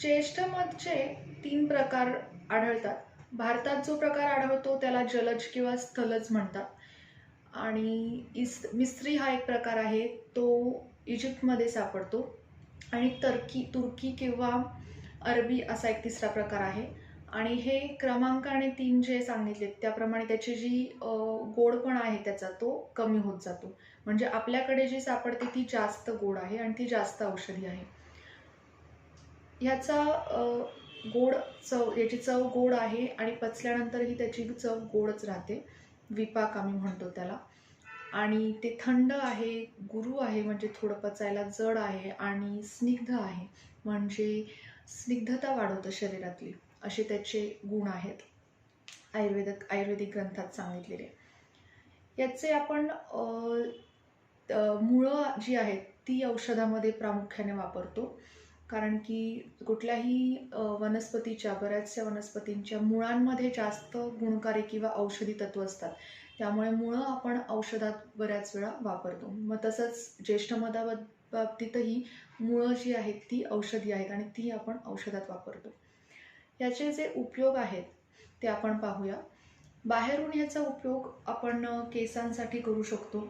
चेष्टमधचे तीन प्रकार आढळतात. भारतात जो प्रकार आढळतो त्याला जलज किंवा स्थलज म्हणतात. आणि इस मिस्त्री हा एक प्रकार आहे तो इजिप्तमध्ये सापडतो. आणि तर्की तुर्की किंवा अरबी असा एक तिसरा प्रकार आहे. आणि हे क्रमांकाने तीन जे सांगितले त्याप्रमाणे त्याची जी गोड गोडपणा आहे त्याचा तो कमी होत जातो. म्हणजे आपल्याकडे जी सापडते ती जास्त गोड आहे आणि ती जास्त औषधी आहे. ह्याचा गोड चव याची चव गोड आहे आणि पचल्यानंतरही त्याची चव गोडच राहते. विपाक आम्ही म्हणतो त्याला. आणि ते थंड आहे गुरु आहे म्हणजे थोडं पचायला जड आहे आणि स्निग्ध आहे. म्हणजे स्निग्धता वाढवतं शरीरातली असे त्याचे गुण आहेत. आयुर्वेदक आयुर्वेदिक ग्रंथात सांगितलेले. याचे आपण मुळं जी आहेत ती औषधामध्ये प्रामुख्याने वापरतो. कारण की कुठल्याही वनस्पतीच्या बऱ्याचशा वनस्पतींच्या मुळांमध्ये जास्त गुणकारी किंवा औषधी तत्व असतात. त्यामुळे मुळं आपण औषधात बऱ्याच वेळा वापरतो. मग तसंच ज्येष्ठ मधाबाबतीतही बाबतीतही मुळं जी आहेत ती औषधी आहेत आणि ती आपण औषधात वापरतो. याचे जे उपयोग आहेत ते आपण पाहूया. बाहेरून याचा उपयोग आपण केसांसाठी करू शकतो.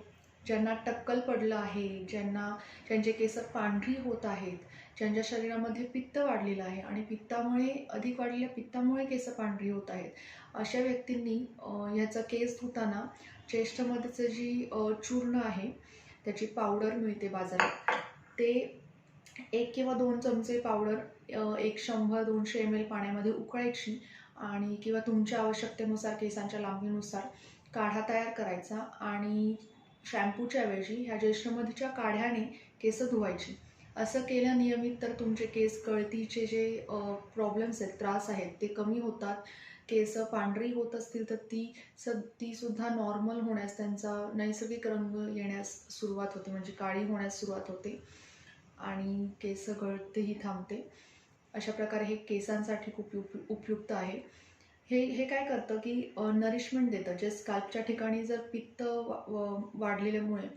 ज्यांना टक्कल पडलं आहे ज्यांना ज्यांचे केस पांढरी होत आहेत ज्यांच्या शरीरामध्ये पित्त वाढलेलं आहे आणि पित्तामुळे अधिक वाढलेल्या पित्तामुळे केस पांढरी होत आहेत. अशा व्यक्तींनी ह्याचा केस धुताना ज्येष्ठमध्येचं जी चूर्ण आहे त्याची पावडर मिळते बाजारात. ते एक किंवा दोन चमचे पावडर एक शंभर दोनशे एम एल पाण्यामध्ये उकळायची आणि किंवा तुमच्या आवश्यकतेनुसार केसांच्या लांबीनुसार काढा तयार करायचा आणि शॅम्पूच्या ऐवजी ह्या ज्येष्ठमधीच्या काढ्याने केस धुवायची. असं केलं नियमित तर तुमचे केस गळतीचे जे प्रॉब्लेम्स आहेत त्रास आहेत ते कमी होतात. केस पांढरी होत असतील तर ती स तीसुद्धा नॉर्मल होण्यास त्यांचा नैसर्गिक रंग येण्यास सुरुवात होते म्हणजे काळी होण्यास सुरुवात होते. आणि केस गळतेही थांबते. अशा प्रकारे हे केसांसाठी खूप उप उपयुक्त आहे. हे हे काय करतं की नरिशमेंट देतं. जे स्काल्पच्या ठिकाणी जर पित्त वा- व- वाढलेल्यामुळे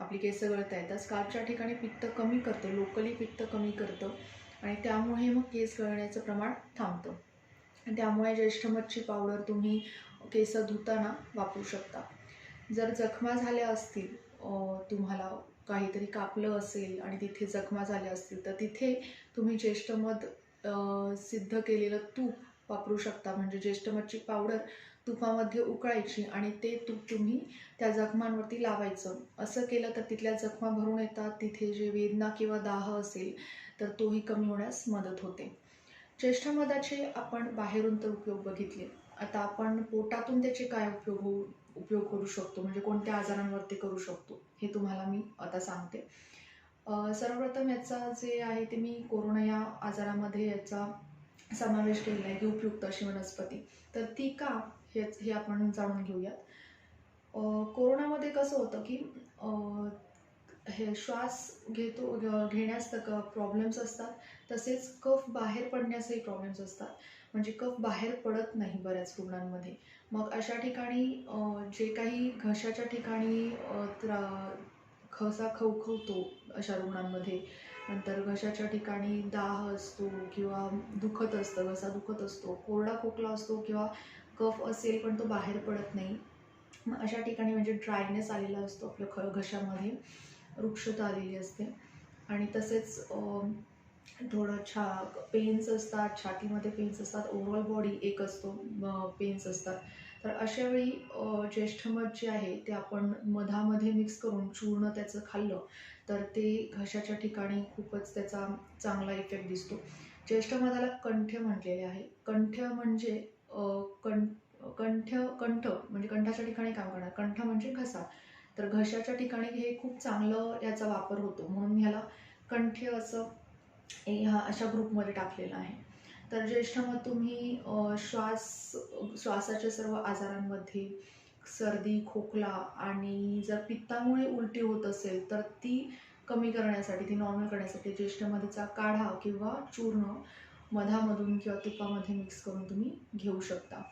आपली केस गळत आहे तर स्काल्पच्या ठिकाणी पित्त कमी करतं. लोकली पित्त कमी करतं. आणि त्यामुळे मग केस गळण्याचं प्रमाण थांबतं. आणि त्यामुळे ज्येष्ठमधची पावडर तुम्ही केस धुताना वापरू शकता. जर जखमा झाल्या असतील तुम्हाला काहीतरी कापलं असेल आणि तिथे जखमा झाल्या असतील तर तिथे तुम्ही ज्येष्ठमध सिद्ध केलेलं तूप वापरू शकता. म्हणजे ज्येष्ठ मच्छी पावडर तुपामध्ये उकळायची आणि ते तूप तुम्ही त्या जखमांवरती लावायचं. असं केलं तर तिथल्या जखमा भरून येतात. तिथे जे वेदना किंवा दाह असेल तर तोही कमी होण्यास मदत होते. ज्येष्ठमधाचे आपण बाहेरून तर उपयोग बघितले. आता आपण पोटातून त्याचे काय उपयोग होऊ उपयोग करू शकतो? म्हणजे कोणत्या आजारांवरती करू शकतो? हे तुम्हाला मी आता सांगते. सर्वप्रथम याचा जे आहे ते मी कोरोना या आजारामध्ये याचा समावेश केलेला आहे की उपयुक्त अशी वनस्पती. तर ती का? हेच हे आपण जाणून घेऊयात. कोरोनामध्ये कसं होतं की हे श्वास घेतो घेण्यास तर प्रॉब्लेम्स असतात. तसेच कफ बाहेर पडण्यासही प्रॉब्लेम्स असतात. म्हणजे कफ बाहेर पडत नाही बऱ्याच रुग्णांमध्ये. मग अशा ठिकाणी जे काही घशाच्या ठिकाणी त्रा घसा खवखवतो अशा रुग्णांमध्ये. नंतर घशाच्या ठिकाणी दाह असतो किंवा दुखत असतं घसा दुखत असतो कोरडा खोकला असतो किंवा कफ असेल पण तो बाहेर पडत नाही. मग अशा ठिकाणी म्हणजे ड्रायनेस आलेला असतो आपल्या ख घशामध्ये. वृक्षता आलेली असते. आणि तसेच थोडं छा पेन्स असतात छातीमध्ये पेन्स असतात ओव्हरऑल बॉडी एक असतो पेन्स असतात. तर अशा वेळी ज्येष्ठ मध जे आहे ते आपण मधामध्ये मिक्स करून चूर्ण त्याचं खाल्लं तर ते घशाच्या ठिकाणी खूपच त्याचा चांगला इफेक्ट दिसतो. ज्येष्ठ मधाला कंठ म्हटलेले आहे. कंठ म्हणजे कं कंठ कंठ म्हणजे कंठाच्या ठिकाणी काम करणार. कंठ म्हणजे घसा. तर घशाच्या ठिकाणी हे खूप चांगलं याचा वापर होतो. म्हणून ह्याला कंठ असं ह्या अशा ग्रुपमध्ये टाकलेलं आहे. तर ज्येष्ठ मग तुम्ही श्वास श्वासाच्या सर्व आजारांमध्ये सर्दी खोकला आणि जर पित्तामुळे उलटी होत असेल तर ती कमी करण्यासाठी ती नॉर्मल करण्यासाठी ज्येष्ठ मधीचा काढा किंवा चूर्ण मधामधून किंवा तुपामध्ये मिक्स करून तुम्ही घेऊ शकता.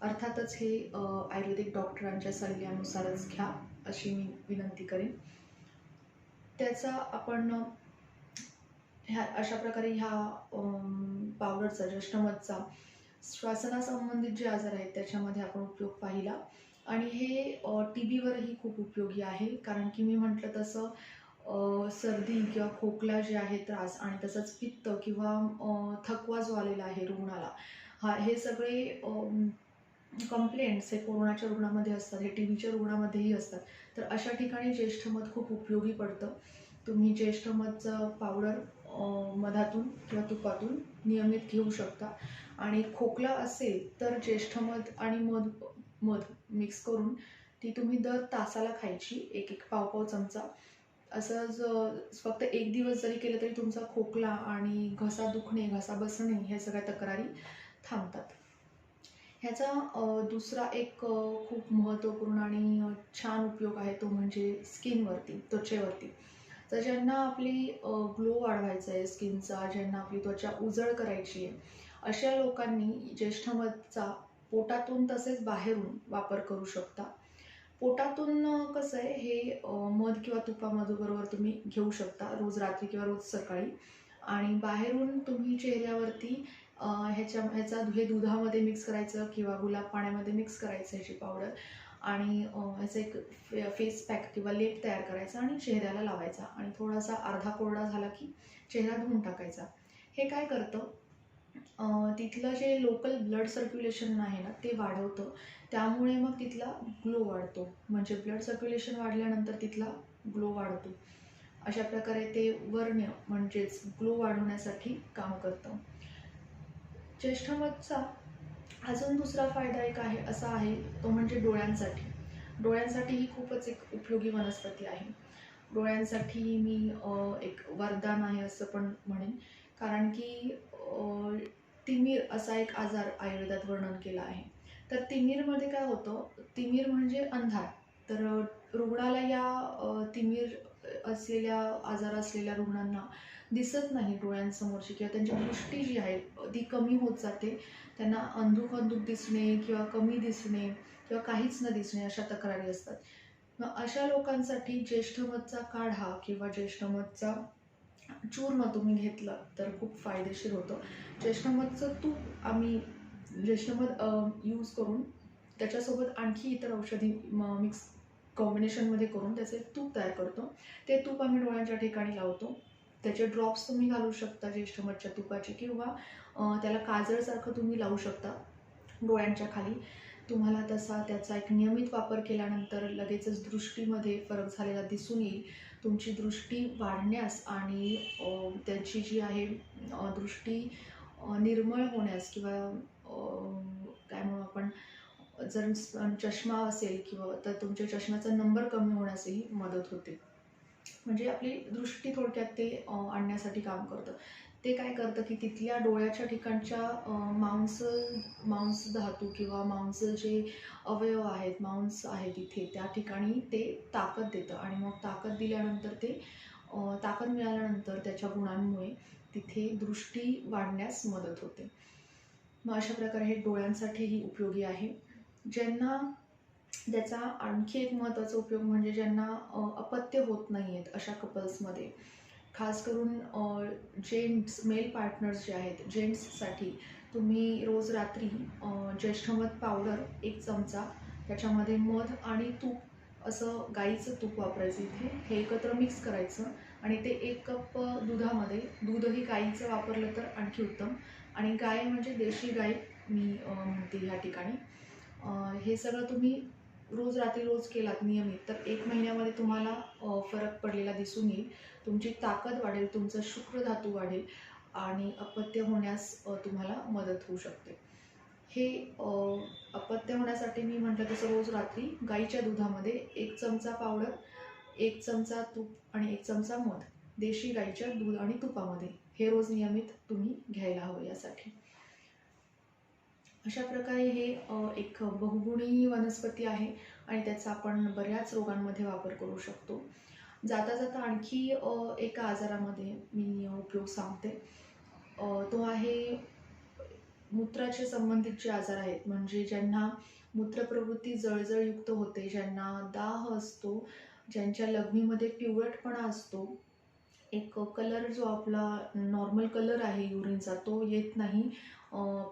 अर्थातच हे आयुर्वेदिक डॉक्टरांच्या सल्ल्यानुसारच घ्या अशी मी विनंती करेन. त्याचा आपण ह्या अशा प्रकारे ह्या पावडरचा ज्येष्ठमधचा श्वासनासंबंधित जे आजार आहेत त्याच्यामध्ये आपण उपयोग पाहिला. आणि हे टी बीवरही खूप उपयोगी आहे. कारण की मी म्हटलं तसं सर्दी किंवा खोकला जे आहे त्रास आणि तसंच पित्त किंवा थकवा जो आलेला आहे रुग्णाला हा हे सगळे कंप्लेंट्स हे कोरोनाच्या रुग्णामध्ये असतात हे टी बीच्या रुग्णामध्येही असतात. तर अशा ठिकाणी ज्येष्ठमध खूप उपयोगी पडतं. तुम्ही ज्येष्ठमधचं पावडर मधातून किंवा तुपातून नियमित घेऊ शकता. आणि खोकला असेल तर ज्येष्ठ मध आणि मध मध मिक्स करून ती तुम्ही दर तासाला खायची एक एक पाव पाव चमचा. असं ज फक्त एक दिवस जरी केलं तरी तुमचा खोकला आणि घसा दुखणे घसा बसणे ह्या सगळ्या तक्रारी थांबतात. ह्याचा दुसरा एक खूप महत्त्वपूर्ण आणि छान उपयोग आहे तो म्हणजे स्किनवरती त्वचेवरती. तर ज्यांना आपली ग्लो वाढवायचा आहे स्किनचा ज्यांना आपली त्वचा उजळ करायची आहे अशा लोकांनी ज्येष्ठमधचा पोटातून तसेच बाहेरून वापर करू शकता. पोटातून कसं आहे हे मध किंवा तुपामधूबरोबर तुम्ही घेऊ शकता रोज रात्री किंवा रोज सकाळी. आणि बाहेरून तुम्ही चेहऱ्यावरती ह्याच्या ह्याचा हे दुधामध्ये मिक्स करायचं किंवा गुलाब पाण्यामध्ये मिक्स करायचं ह्याची पावडर आणि याचं एक फेस पॅक किंवा लेप तयार करायचा आणि चेहऱ्याला लावायचा. आणि थोडासा अर्धा कोरडा झाला की चेहरा धुवून टाकायचा. हे काय करतं? तिथलं जे लोकल ब्लड सर्क्युलेशन आहे ना ते वाढवतं. त्यामुळे मग तिथला ग्लो वाढतो. म्हणजे ब्लड सर्क्युलेशन वाढल्यानंतर तिथला ग्लो वाढतो. अशा प्रकारे ते वर्ण्य म्हणजेच ग्लो वाढवण्यासाठी काम करतं. ज्येष्ठमधचा अजून दुसरा फायदा एक आहे असा आहे तो म्हणजे डोळ्यांसाठी. डोळ्यांसाठी ही खूपच एक उपयोगी वनस्पती आहे. डोळ्यांसाठी मी एक वरदान आहे असं पण म्हणेन. कारण की तिमीर असा एक आजार आयुर्वेदात वर्णन केला आहे. तर तिमीरमध्ये काय होतं तिमीर म्हणजे अंधार. तर रुग्णाला या तिमीर असलेल्या आजार असलेल्या रुग्णांना दिसत नाही डोळ्यांसमोरची किंवा त्यांची दृष्टी जी आहे ती कमी होत जाते. त्यांना अंधुक अंधुक दिसणे किंवा कमी दिसणे किंवा काहीच न दिसणे अशा तक्रारी असतात. मग अशा लोकांसाठी ज्येष्ठमधचा काढा किंवा ज्येष्ठमधचा चूर्ण तुम्ही घेतलं तर खूप फायदेशीर होतं. ज्येष्ठमधचं तूप आम्ही ज्येष्ठमध यूज करून त्याच्यासोबत आणखी इतर औषधी मिक्स कॉम्बिनेशनमध्ये करून त्याचे तूप तयार करतो. ते तूप आम्ही डोळ्यांच्या ठिकाणी लावतो. त्याचे ड्रॉप्स तुम्ही घालू शकता ज्येष्ठमधच्या तुपाचे किंवा त्याला काजळसारखं तुम्ही लावू शकता डोळ्यांच्या खाली. तुम्हाला तसा त्याचा एक नियमित वापर केल्यानंतर लगेचच दृष्टीमध्ये फरक झालेला दिसून येईल. तुमची दृष्टी वाढण्यास आणि त्याची जी आहे दृष्टी निर्मळ होण्यास किंवा काय म्हणू आपण जर चष्मा असेल किंवा तर तुमच्या चष्म्याचा नंबर कमी होण्यासही मदत होते. म्हणजे आपली दृष्टी थोडक्यात ते आणण्यासाठी काम करतं. ते काय करतं की तिथल्या डोळ्याच्या ठिकाणच्या मांस मांस धातू किंवा मांस जे अवयव आहेत मांस आहे तिथे त्या ठिकाणी ते ताकद देतं. आणि मग ताकद दिल्यानंतर ते ताकद मिळाल्यानंतर त्याच्या गुणांमुळे तिथे दृष्टी वाढण्यास मदत होते. मग अशा प्रकारे हे डोळ्यांसाठीही उपयोगी आहे. ज्यांना त्याचा आणखी एक महत्त्वाचा उपयोग म्हणजे ज्यांना अपत्य होत नाही आहेत अशा कपल्समध्ये खास करून जेंट्स मेल पार्टनर्स जे आहेत जेंट्ससाठी तुम्ही रोज रात्री ज्येष्ठमध पावडर एक चमचा त्याच्यामध्ये मध आणि तूप असं गाईचं तूप वापरायचं इथे. हे एकत्र मिक्स करायचं आणि ते एक कप दुधामध्ये दूधही गाईचं वापरलं तर आणखी उत्तम. आणि गाय म्हणजे देशी गाय मी म्हणते ह्या ठिकाणी. हे सगळं तुम्ही रोज रात्री रोज केलात नियमित तर एक महिन्यामध्ये तुम्हाला फरक पडलेला दिसून येईल. तुमची ताकद वाढेल तुमचं शुक्र धातू वाढेल आणि अपत्य होण्यास तुम्हाला मदत होऊ शकते. हे अपत्य होण्यासाठी मी म्हटलं तसं रोज रात्री गाईच्या दुधामध्ये एक चमचा पावडर एक चमचा तूप आणि एक चमचा मध देशी गाईच्या दूध आणि तुपामध्ये. हे रोज नियमित तुम्ही घ्यायला हवं यासाठी. अशा प्रकारे हे एक बहुगुणी वनस्पती आहे आणि त्याचा आपण बऱ्याच रोगांमध्ये वापर करू शकतो. जाता जाता आणखी एका आजारामध्ये मी उपयोग सांगते. तो आहे मूत्राचे संबंधित जे आजार आहेत म्हणजे ज्यांना मूत्रप्रवृत्ती जळजळयुक्त होते ज्यांना दाह असतो ज्यांच्या लघवीमध्ये पिवळटपणा असतो एक कलर जो आपला नॉर्मल कलर आहे युरिनचा तो येत नाही.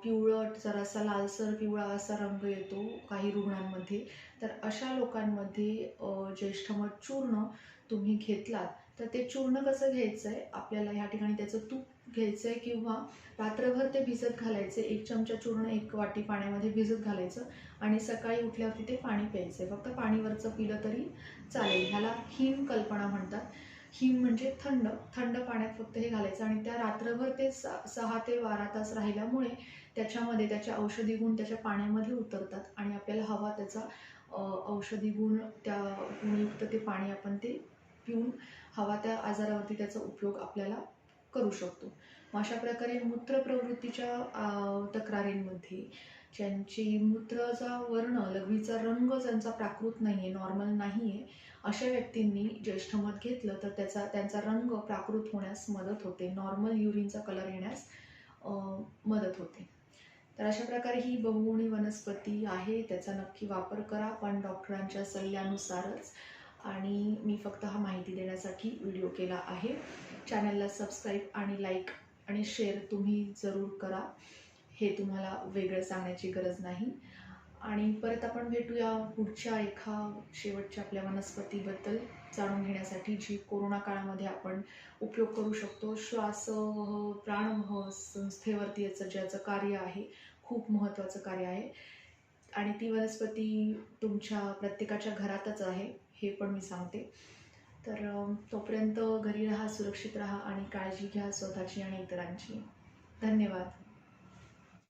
पिवळट जरासा लालसर पिवळा असा रंग येतो काही रुग्णांमध्ये. तर अशा लोकांमध्ये ज्येष्ठमत चूर्ण तुम्ही घेतलात तर ते चूर्ण कसं घ्यायचं आहे आपल्याला ह्या ठिकाणी त्याचं तूप घ्यायचं आहे किंवा रात्रभर ते भिजत घालायचं एक चमचा चूर्ण एक वाटी पाण्यामध्ये भिजत घालायचं आणि सकाळी उठल्यावरती ते पाणी प्यायचं आहे फक्त पाणीवरचं पिलं तरी चालेल. ह्याला हिम कल्पना म्हणतात. हिम म्हणजे थंड थंड पाण्यात फक्त हे घालायचं आणि त्या रात्रभर ते सा सहा ते बारा तास राहिल्यामुळे त्याच्यामध्ये त्याचे औषधी गुण त्याच्या पाण्यामध्ये उतरतात आणि आपल्याला हवा त्याचा औषधी गुण त्या गुणयुक्त ते पाणी आपण ते पिऊन हवा त्या आजारावरती त्याचा उपयोग आपल्याला करू शकतो. मग अशा प्रकारे मूत्र प्रवृत्तीच्या तक्रारींमध्ये ज्यांची मूत्राचा वर्ण लघवीचा रंग ज्यांचा प्राकृत नाही आहे नॉर्मल नाही आहे अशा व्यक्तींनी ज्येष्ठमत घेतलं तर त्याचा त्यांचा रंग प्राकृत होण्यास मदत होते. नॉर्मल युरिनचा कलर येण्यास मदत होते. तर अशा प्रकारे ही बहुगुणी वनस्पती आहे. त्याचा नक्की वापर करा. पण डॉक्टरांच्या सल्ल्यानुसारच आणि मी फक्त हा माहिती देण्यासाठी व्हिडिओ केला आहे. चॅनलला सबस्क्राईब आणि लाईक आणि शेअर तुम्ही जरूर करा. हे तुम्हाला वेगळं सांगण्याची गरज नाही. आणि परत आपण भेटूया पुढच्या एका शेवटच्या आपल्या वनस्पतीबद्दल जाणून घेण्यासाठी जी कोरोना काळामध्ये आपण उपयोग करू शकतो. श्वास प्राणवह संस्थेवरती याचं ज्याचं कार्य आहे खूप महत्त्वाचं कार्य आहे. आणि ती वनस्पती तुमच्या प्रत्येकाच्या घरातच आहे. हे पण मी सांगते. तर तोपर्यंत घरी राहा सुरक्षित राहा आणि काळजी घ्या स्वतःची आणि इतरांची. धन्यवाद.